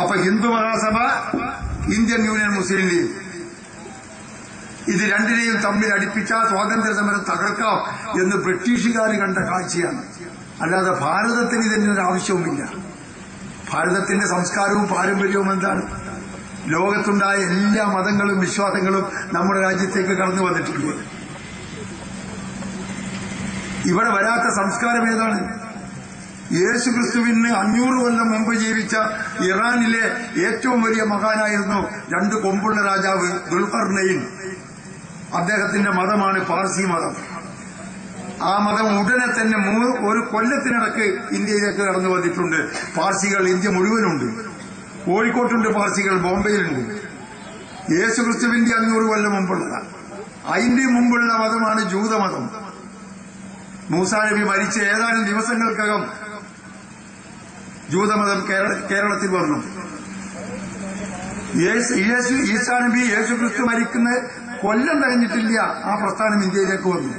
അപ്പൊ Hindu Mahasabha Indian Union Muslim League. ഇത് രണ്ടിനെയും തമ്മിൽ അടിപ്പിച്ച സ്വാതന്ത്ര്യ സമരം തകർക്കാം എന്ന് ബ്രിട്ടീഷുകാർ കണ്ട കാഴ്ചയാണ്. അല്ലാതെ ഭാരതത്തിന് ഇതിന്റെ ഒരു ആവശ്യവുമില്ല. ഭാരതത്തിന്റെ സംസ്കാരവും പാരമ്പര്യവും എന്താണ്? ലോകത്തുണ്ടായ എല്ലാ മതങ്ങളും വിശ്വാസങ്ങളും നമ്മുടെ രാജ്യത്തേക്ക് കടന്നു വന്നിട്ടുണ്ട് ഇവിടെ വരാത്ത സംസ്കാരം ഏതാണ്? യേശു ക്രിസ്തുവിന് അഞ്ഞൂറ് കൊല്ലം മുമ്പ് ജീവിച്ച ഇറാനിലെ ഏറ്റവും വലിയ മഹാനായിരുന്നു രണ്ട് കൊമ്പുള്ള രാജാവ് ദുൽഖർനയിൻ അദ്ദേഹത്തിന്റെ മതമാണ് പാർസി മതം. ആ മതം ഉടനെ തന്നെ ഒരു കൊല്ലത്തിനിടക്ക് ഇന്ത്യയിലേക്ക് കടന്നു വന്നിട്ടുണ്ട്. പാർസികൾ ഇന്ത്യ മുഴുവനുണ്ട്. കോഴിക്കോട്ടുണ്ട് പാർസികൾ ബോംബെയിലുണ്ട്. യേശു ക്രിസ്തുവിന്റെ അഞ്ഞൂറ് കൊല്ലം മുമ്പുള്ളതാണ് അതിന്റെ മുമ്പുള്ള മതമാണ് ജൂതമതം മൂസാ മരിച്ച ഏതാനും ദിവസങ്ങൾക്കകം ജൂതമതം കേരള- കേരളത്തിൽ വന്നു. യേശു യേശു ഈസാ നബി യേശു ക്രിസ്തു മരിക്കുന്ന കൊല്ലം കഴിഞ്ഞിട്ടില്ല. ആ പ്രസ്ഥാനം ഇന്ത്യയിലേക്ക് വന്നു.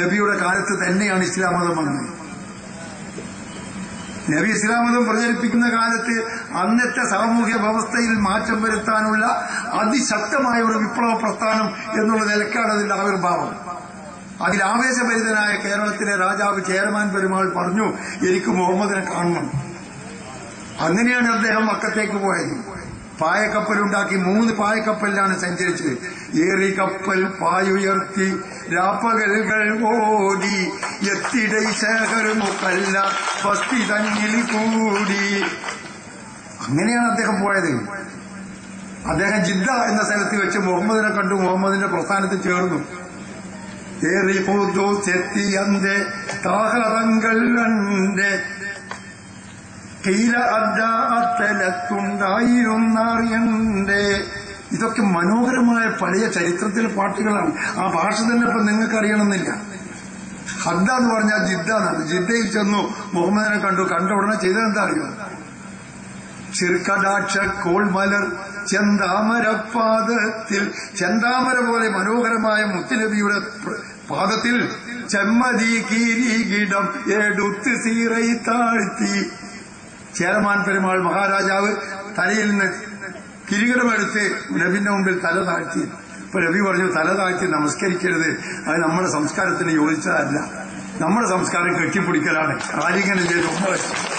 നബിയുടെ കാലത്ത് തന്നെയാണ് ഇസ്ലാം മതം വന്നത്. നബി ഇസ്ലാം മതം പ്രചരിപ്പിക്കുന്ന കാലത്ത് അന്നത്തെ സാമൂഹ്യ വ്യവസ്ഥയിൽ മാറ്റം വരുത്താനുള്ള അതിശക്തമായ ഒരു വിപ്ലവ പ്രസ്ഥാനം എന്നുള്ള നിലക്കാണ് അതിന്റെ ആവിർഭാവം. അതിൽ ആവേശഭരിതനായ കേരളത്തിലെ രാജാവ് ചേരമാൻ പെരുമാൾ പറഞ്ഞു എനിക്ക് മുഹമ്മദിനെ കാണണം. അങ്ങനെയാണ് അദ്ദേഹം മക്കത്തേക്ക് പോയത്. പായക്കപ്പലുണ്ടാക്കി മൂന്ന് പായക്കപ്പലിലാണ് സഞ്ചരിച്ചത്. ഏറി കപ്പൽ പായുയർത്തി രാപ്പകലുകൾ ഓടി എത്തിടൈ ശേഖരമുക്കല്ല വസ്തി തന്നിൽ കൂടി. അങ്ങനെയാണ് അദ്ദേഹം പോയത്. അദ്ദേഹം ജിദ്ദ എന്ന സ്ഥലത്ത് വെച്ച് മുഹമ്മദിനെ കണ്ടു മുഹമ്മദിന്റെ പ്രസ്ഥാനത്തിൽ ചേർന്നു. ഏറി പൂത്തു ചെത്തിയന്റെ താഹറങ്ങൾ കണ്ട് കീല അത്തലത്തുണ്ടായിരുന്നറിയണ്ടേ ഇതൊക്കെ മനോഹരമായ പഴയ ചരിത്രത്തിലെ പാട്ടുകളാണ്. ആ ഭാഷ തന്നെ ഇപ്പൊ നിങ്ങൾക്ക് അറിയണമെന്നില്ല. ഹദ്ദ എന്ന് പറഞ്ഞാൽ ജിദ്ദ എന്നാണ് ജിദ്ദയിൽ ചെന്നു മുഹമ്മദിനെ കണ്ടു. കണ്ട ഉടനെ ചെയ്തതെന്താ അറിയോ? ചിർക്കടാക്ഷ കോൾമലർ ചെന്താമരപാദത്തിൽ ചെന്താമര പോലെ മനോഹരമായ മുത്തുനബിയുടെ പാദത്തിൽ ചെമ്മതി കീരീകിടം എടുത്ത് സീറൈ താഴ്ത്തി. ചേരമാൻ പെരുമാൾ മഹാരാജാവ് തലയിൽ നിന്ന് കിരീടമെടുത്ത് നബിന്റെ മുമ്പിൽ തല താഴ്ത്തി. ഇപ്പൊ രവി പറഞ്ഞു തല താഴ്ത്തി നമസ്കരിക്കരുത്. അത് നമ്മുടെ സംസ്കാരത്തിന് യോജിച്ചതല്ല. നമ്മുടെ സംസ്കാരം കെട്ടിപ്പിടിക്കലാണ്. ആലിംഗനം ചെയ്ത് വെച്ച്.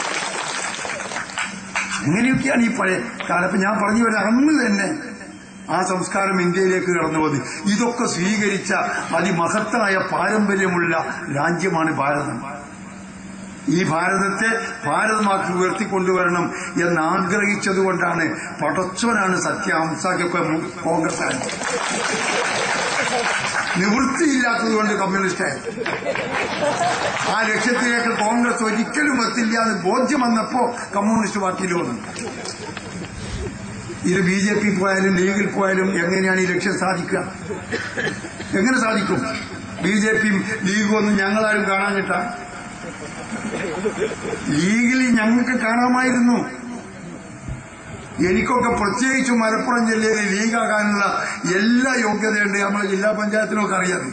അങ്ങനെയൊക്കെയാണ് ഈ പഴയ കാലം. ഞാൻ പറഞ്ഞു വരുന്നത് അന്ന് തന്നെ ആ സംസ്കാരം ഇന്ത്യയിലേക്ക് കടന്നു വന്നു ഇതൊക്കെ സ്വീകരിച്ച അതിമഹത്തായ പാരമ്പര്യമുള്ള രാജ്യമാണ് ഭാരതം. ഈ ഭാരതത്തെ ഭാരതമാക്കി ഉയർത്തിക്കൊണ്ടുവരണം എന്ന് ആഗ്രഹിച്ചതുകൊണ്ടാണ് പടച്ചവനാണ് സത്യ ഹംസാക്കൊക്കെ കോൺഗ്രസ് ആയത് നിവൃത്തിയില്ലാത്തതുകൊണ്ട് കമ്മ്യൂണിസ്റ്റായി ആ ലക്ഷ്യത്തിലേക്ക് കോൺഗ്രസ് ഒരിക്കലും എത്തില്ല എന്ന് ബോധ്യം വന്നപ്പോ കമ്മ്യൂണിസ്റ്റ് പാർട്ടിയിൽ വന്നു. ഇത് ബി ജെ പി പോയാലും ലീഗിൽ പോയാലും എങ്ങനെയാണ് ഈ ലക്ഷ്യം സാധിക്കുക? എങ്ങനെ സാധിക്കും? ബി ജെ പിയും ലീഗും ഒന്നും ഞങ്ങളാരും കാണാൻ കിട്ടാം? ലീഗിൽ ഞങ്ങൾക്ക് കാണാമായിരുന്നു. എനിക്കൊക്കെ പ്രത്യേകിച്ച് മലപ്പുറം ജില്ലയിൽ ലീഗാകാനുള്ള എല്ലാ യോഗ്യതയുണ്ട്. നമ്മളെ ജില്ലാ പഞ്ചായത്തിനൊക്കെ അറിയാം.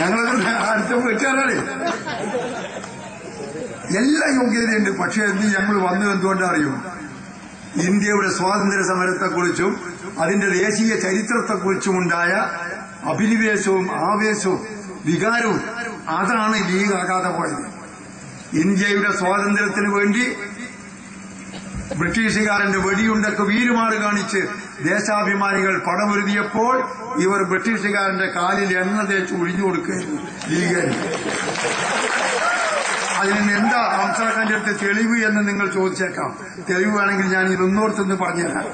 ഞങ്ങളത് അടുത്ത വീട്ടുകാരാണ്. എല്ലാ യോഗ്യതയുണ്ട്. പക്ഷെ എന്ത് ഞങ്ങൾ വന്നു എന്തുകൊണ്ടറിയും ഇന്ത്യയുടെ സ്വാതന്ത്ര്യ സമരത്തെക്കുറിച്ചും അതിന്റെ ദേശീയ ചരിത്രത്തെക്കുറിച്ചും ഉണ്ടായ അഭിനിവേശവും ആവേശവും വികാരവും അതാണ് ലീഗ് ആകാതെ പോയത്. ഇന്ത്യയുടെ സ്വാതന്ത്ര്യത്തിന് വേണ്ടി ബ്രിട്ടീഷുകാരന്റെ വെടിയുണ്ടൊക്കെ വീരുമാറ് കാണിച്ച് ദേശാഭിമാനികൾ പടമൊരുതിയപ്പോൾ ഇവർ ബ്രിട്ടീഷുകാരന്റെ കാലിൽ എണ്ണ തേച്ച് ഒഴിഞ്ഞു കൊടുക്കുകയായിരുന്നു. ലീഗൻ അതിന് എന്താ ഹംസാഖാന്റെ അടുത്ത് തെളിവ് എന്ന് നിങ്ങൾ ചോദിച്ചേക്കാം. തെളിവ് വേണമെങ്കിൽ ഞാൻ ഇതൊന്നോർത്തെന്ന് പറഞ്ഞുതരാം.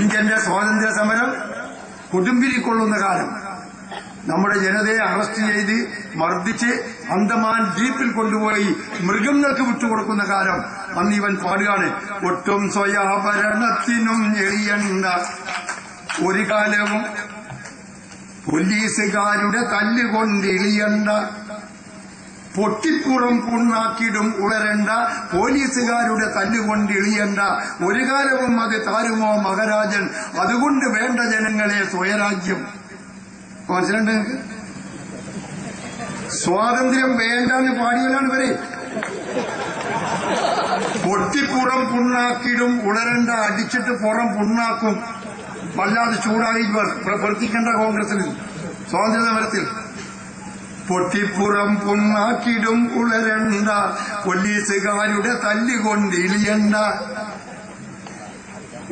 ഇന്ത്യന്റെ സ്വാതന്ത്ര്യ സമരം കൊടുമ്പിരിക്കൊള്ളുന്ന കാലം. നമ്മുടെ ജനതയെ അറസ്റ്റ് ചെയ്ത് മർദ്ദിച്ച് അന്തമാൻ ദ്വീപിൽ കൊണ്ടുപോയി മൃഗങ്ങൾക്ക് വിട്ടുകൊടുക്കുന്ന കാലം അന്ന് ഇവൻ പാടുകയാണ് ഒട്ടും സ്വയാഭരണത്തിനും എളിയണ്ട ഒരു കാലവും പോലീസുകാരുടെ തല്ലുകൊണ്ട് എളിയണ്ട പൊട്ടിപ്പുറം പുണ്ണാക്കിടും ഉളരണ്ട. പോലീസുകാരുടെ തല്ലുകൊണ്ട് ഇളിയണ്ട. ഒരു കാലവും അത് താരുമോ മഹാരാജൻ? അതുകൊണ്ട് വേണ്ട ജനങ്ങളെ സ്വയരാജ്യം. മനസ്സിലുണ്ട് നിങ്ങൾക്ക് സ്വാതന്ത്ര്യം വേണ്ടെന്ന് പാടിയവരാണ് പൊട്ടിപ്പുറം പുണ്ണാക്കിടും ഉണരണ്ട അടിച്ചിട്ട് പുറം പുണ്ണാക്കും. വല്ലാതെ ചൂടായി പ്രവർത്തിക്കേണ്ട കോൺഗ്രസിന്. സ്വാതന്ത്ര്യ സമരത്തിൽ. പൊട്ടിപ്പുറം പുണ്ണാക്കിടും ഉളരണ്ട പോലീസുകാരുടെ തല്ലുകൊണ്ട് ഇളിയണ്ട.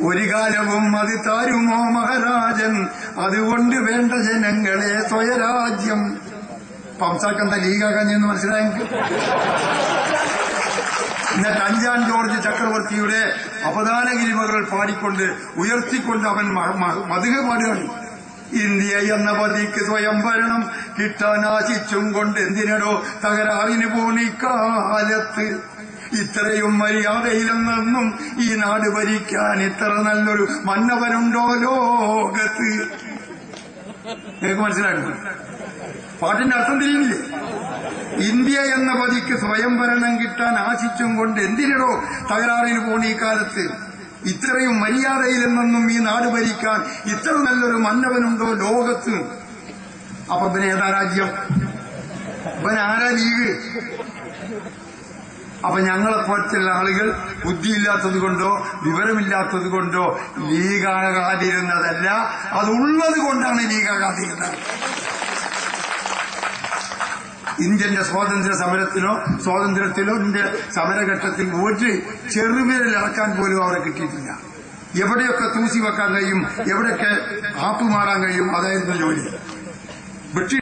ഒരു കാലവും അത് താരുമോ മഹാരാജൻ? അതുകൊണ്ട് വേണ്ട ജനങ്ങളെ സ്വയരാജ്യം. പംസാക്കെന്താ ലീഗാക്കാഞ്ഞെന്ന് മനസ്സിലായെങ്കിൽ എന്നിട്ട് അഞ്ചാം ജോർജ് ചക്രവർത്തിയുടെ അപദാനഗിരിമകൾ പാടിക്കൊണ്ട് ഉയർത്തിക്കൊണ്ട് അവൻ മധുക പാടുകയാണ്. ഇന്ത്യ എന്ന പതിക്ക് സ്വയം ഭരണം കിട്ടാൻ ആശിച്ചും കൊണ്ട് എന്തിനടോ തകരാറിന് പോണിക്കാലത്ത് ഇത്രയും മര്യാദയിലെന്നും ഈ നാട് ഭരിക്കാൻ ഇത്ര നല്ലൊരു മന്നവരുണ്ടോ ലോകത്ത്? നിങ്ങൾക്ക് മനസ്സിലാക്കുന്നു പാട്ടിന്റെ അർത്ഥം തിരിയുന്നില്ലേ? ഇന്ത്യ എന്ന പതിക്ക് സ്വയം ഭരണം കിട്ടാൻ ആശിച്ചും കൊണ്ട് എന്തിനടോ തകരാറിന് പോണ ഈ കാലത്ത് ഇത്രയും മര്യാദയിലെന്നും ഈ നാട് ഭരിക്കാൻ ഇത്ര നല്ലൊരു മന്നവനുണ്ടോ ലോകത്ത്? അപ്പൊ പിന്നെ ഏതാ രാജ്യം? ഇവൻ ആരാ ലീഗ്? അപ്പൊ ഞങ്ങളെ പോലത്തുള്ള ആളുകൾ ബുദ്ധിയില്ലാത്തത് കൊണ്ടോ വിവരമില്ലാത്തത് കൊണ്ടോ ലീഗാകാതിരുന്നതല്ല. അതുള്ളത് കൊണ്ടാണ് ലീഗാകാതിരുന്നത്. ഇന്ത്യന്റെ സ്വാതന്ത്ര്യ സമരത്തിലോ സ്വാതന്ത്ര്യത്തിലോ ഇന്ത്യ സമരഘട്ടത്തിൽ ഒരു ചെറുവിരൽ ഇറക്കാൻ പോലും അവരെ കിട്ടിയിട്ടില്ല. എവിടെയൊക്കെ തൂസി വെക്കാൻ കഴിയും എവിടെയൊക്കെ ആപ്പുമാറാൻ കഴിയും അതായിരുന്നു ജോലി. ബ്രിട്ടീഷ്